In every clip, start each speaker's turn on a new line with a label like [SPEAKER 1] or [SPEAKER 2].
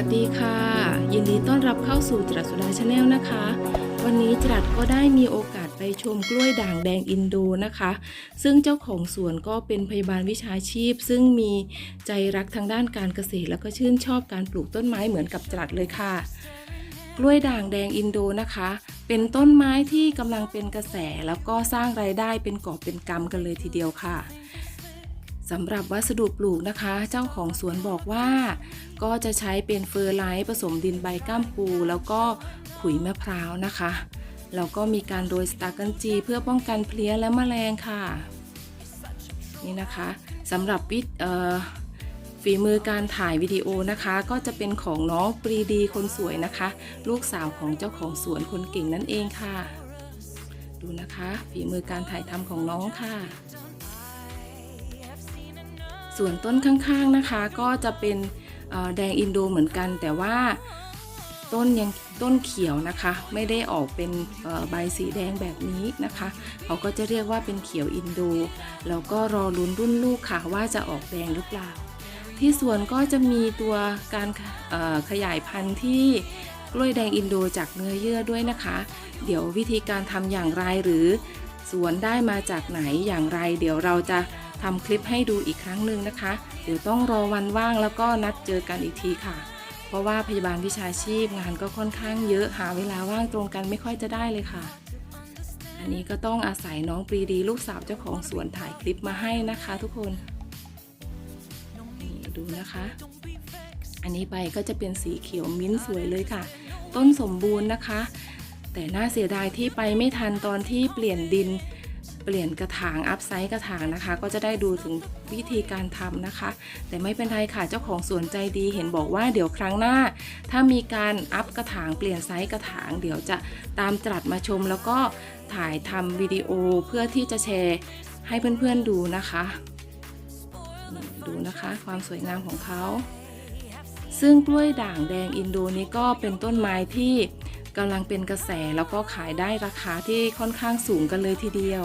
[SPEAKER 1] วัสดีค่ะ ยินดีต้อนรับเข้าสู่จรัสสุดาชาแนลนะคะ วันนี้จรัสก็ได้มีโอกาสไปชมกล้วยด่างแดงอินโดนะคะ ซึ่งเจ้าของสวนก็เป็นพยาบาลวิชาชีพ ซึ่งมีใจรักทางด้านการเกษตร แล้วก็ชื่นชอบการปลูกต้นไม้เหมือนกับจรัสเลยค่ะ กล้วยด่างแดงอินโดนะคะ เป็นต้นไม้ที่กำลังเป็นกระแสแล้วก็สร้างรายได้เป็นกอบเป็นกำกันเลยทีเดียวค่ะ สำหรับวัสดุปลูกนะคะ เจ้าของสวนบอกว่า ก็จะใช้เป็นเฟอร์ไลท์ผสมดินใบก้ามปู แล้วก็ขุยมะพร้าวนะคะแล้วก็มีการโรยสตาร์กันจี เพื่อป้องกันเพลี้ยและแมลงค่ะ นี่นะคะสำหรับวิฝีมือการถ่ายวิดีโอนะคะ ก็จะเป็นของน้องปรีดีคนสวยนะคะ ลูกสาวของเจ้าของสวนคนเก่งนั่นเองค่ะ ดูนะคะ ฝีมือการถ่ายทำของน้องค่ะ ส่วนต้นข้างๆนะคะก็จะเป็นแดงอินโดเหมือนกัน แต่ว่าต้นยังต้นเขียวนะคะ ไม่ได้ออกเป็นใบสีแดงแบบนี้นะคะ เขาก็จะเรียกว่าเป็นเขียวอินโดแล้วก็รอลุ้นรุ่นลูกค่ะว่าจะออกแดงหรือเปล่า ที่สวนก็จะมีตัวการขยายพันธุ์ที่กล้วยแดงอินโดจากเนื้อเยื่อด้วยนะคะ เดี๋ยววิธีการทำอย่างไรหรือสวนได้มาจากไหนอย่างไร เดี๋ยวเราจะ ทำคลิปให้ดูอีกครั้งหนึ่งนะคะ เดี๋ยวต้องรอวันว่างแล้วก็นัดเจอกันอีกทีค่ะ เพราะว่าพยาบาลวิชาชีพงานก็ค่อนข้างเยอะหาเวลาว่างตรงกันไม่ค่อยจะได้เลยค่ะ อันนี้ก็ต้องอาศัยน้องปรีดีลูกสาวเจ้าของสวนถ่ายคลิปมาให้นะคะทุกคนนี่ดูนะคะ อันนี้ใบก็จะเป็นสีเขียวมิ้นท์สวยเลยค่ะ ต้นสมบูรณ์นะคะ แต่น่าเสียดายที่ไปไม่ทันตอนที่เปลี่ยนดิน ปลี่ยนกระถางอัพไซส์กระถางนะคะ ก็จะได้ดูถึงวิธีการทำนะคะ แต่ไม่เป็นไรค่ะเจ้าของสวนใจดีเห็นบอกว่าเดี๋ยวครั้งหน้า ถ้ามีการอัพกระถางเปลี่ยนไซส์กระถาง เดี๋ยวจะตามตรัสมาชม แล้วก็ถ่ายทำวิดีโอเพื่อที่จะแชร์ให้เพื่อนๆดูนะคะ ดูนะคะความสวยงามของเขาซึ่งกล้วยด่างแดงอินโดนี้ก็เป็นต้นไม้ที่กำลังเป็นกระแสแล้วก็ขายได้ราคาที่ค่อนข้างสูงกันเลยทีเดียว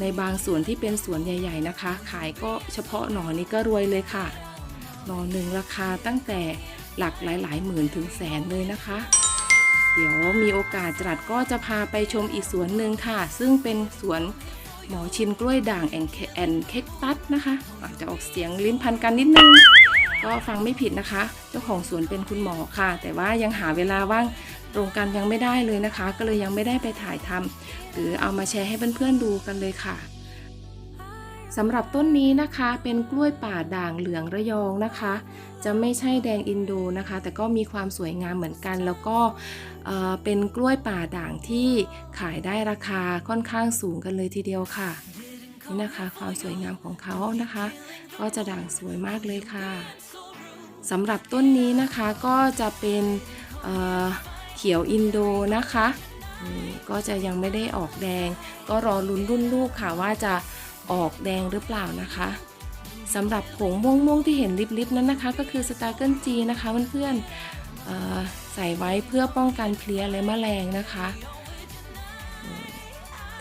[SPEAKER 1] ในบางสวนที่เป็นสวนใหญ่ ๆนะคะ ขายก็เฉพาะหน่อนี้ก็รวยเลยค่ะหน่อหนึ่งราคาตั้งแต่หลักหลาย ๆ หมื่นถึงแสนเลยนะคะ เดี๋ยวมีโอกาสจรัดก็จะพาไปชมอีกสวนหนึ่งค่ะ ซึ่งเป็นสวนหมอชินกล้วยด่างแอนเคแอนเค็กตัสนะคะอาจจะออกเสียงลิ้นพันกันนิดนึง ก็ฟังไม่ผิดนะคะ เจ้าของสวนเป็นคุณหมอค่ะ แต่ว่ายังหาเวลาว่าง ตรงกันยังไม่ได้เลยนะคะ ก็เลยยังไม่ได้ไปถ่ายทำหรือเอามาแชร์ให้เพื่อนๆดูกันเลยค่ะสำหรับต้นนี้นะคะเป็นกล้วยป่าด่างเหลืองระยองนะคะ จะไม่ใช่แดงอินโดนะคะ แต่ก็มีความสวยงามเหมือนกัน แล้วก็เเป็นกล้วยป่าด่างที่ขายได้ราคาค่อนข้างสูงกันเลยทีเดียวค่ะนี่นะคะ ความสวยงามของเขานะคะ ก็จะด่างสวยมากเลยค่ะสำหรับต้นนี้นะคะก็จะเป็น เขียวอินโดนะคะนี่ก็จะยังไม่ได้ออกแดง ก็รอลุ้นรุ่นลูกค่ะว่าจะออกแดงหรือเปล่านะคะสำหรับผงม่วงๆที่เห็นลิบๆนั้นนะคะ ก็คือสตาร์เกิลจีนะคะเพื่อนๆใส่ไว้เพื่อป้องกันเพลี้ยและแมลงนะคะ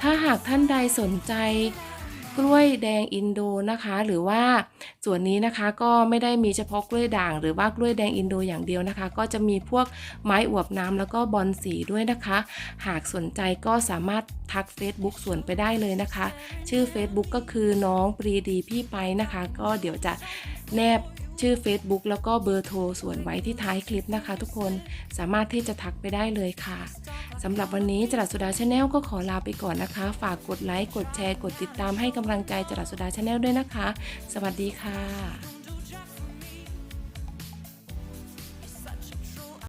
[SPEAKER 1] ถ้าหากท่านใดสนใจ กล้วยแดงอินโดนะคะ หรือว่าส่วนนี้นะคะก็ไม่ได้มีเฉพาะกล้วยด่าง หรือว่ากล้วยแดงอินโดอย่างเดียวนะคะ ก็จะมีพวกไม้อวบน้ำแล้วก็บอลสีด้วยนะคะ หากสนใจก็สามารถทัก Facebook ส่วนไปได้เลยนะคะ ชื่อ Facebook ก็คือน้องปรีดีพี่ไปนะคะ ก็เดี๋ยวจะแนบชื่อ Facebook แล้วก็เบอร์โทรส่วนไว้ที่ท้ายคลิปนะคะ ทุกคนสามารถที่จะทักไปได้เลยค่ะ สำหรับวันนี้จรัสสุดาชาแนลก็ขอลาไปก่อนนะคะ ฝากกดไลค์ กดแชร์ กดติดตามให้กำลังใจจรัสสุดาชาแนลด้วยนะคะ สวัสดีค่ะ